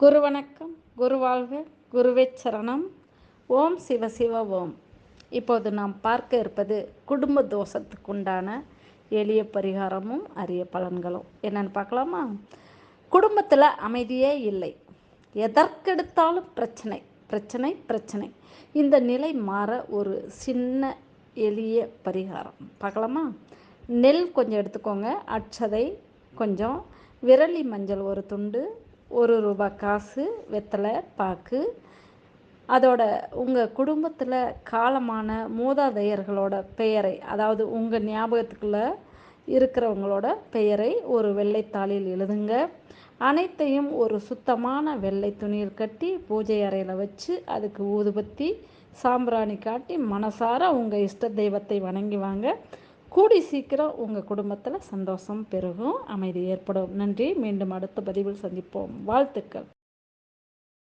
குரு வணக்கம் குரு வாழ்க குருவே சரணம் ஓம் சிவ சிவ ஓம். இப்போது நாம் பார்க்க இருப்பது குடும்ப தோஷத்துக்குண்டான எளிய பரிகாரமும் அரிய பலன்களும். என்னென்னு பார்க்கலாமா? குடும்பத்தில் அமைதியே இல்லை. எதற்கெடுத்தாலும் பிரச்சனை பிரச்சனை பிரச்சனை. இந்த நிலை மாற ஒரு சின்ன எளிய பரிகாரம். பார்க்கலாமா? நெல் கொஞ்சம் எடுத்துக்கோங்க. அச்சதை கொஞ்சம். விரலி மஞ்சள் ஒரு துண்டு. ஒரு ரூபாய் காசு வெத்தலை பாக்கு. அதோட உங்கள் குடும்பத்தில் காலமான மூதாதையர்களோட பெயரை அதாவது உங்கள் ஞாபகத்துக்குள்ளே இருக்கிறவங்களோட பெயரை ஒரு வெள்ளைத்தாளில் எழுதுங்க. அனைத்தையும் ஒரு சுத்தமான வெள்ளை துணியில் கட்டி பூஜை அறையில் வச்சு அதுக்கு ஊதுபத்தி சாம்பிராணி காட்டி மனசார உங்கள் இஷ்ட தெய்வத்தை வணங்கி வாங்க. கூடி சீக்கிரம் உங்கள் குடும்பத்தில் சந்தோஷம் பெருகும் அமைதி ஏற்படும். நன்றி. மீண்டும் அடுத்த பதிவில் சந்திப்போம். வாழ்த்துக்கள்.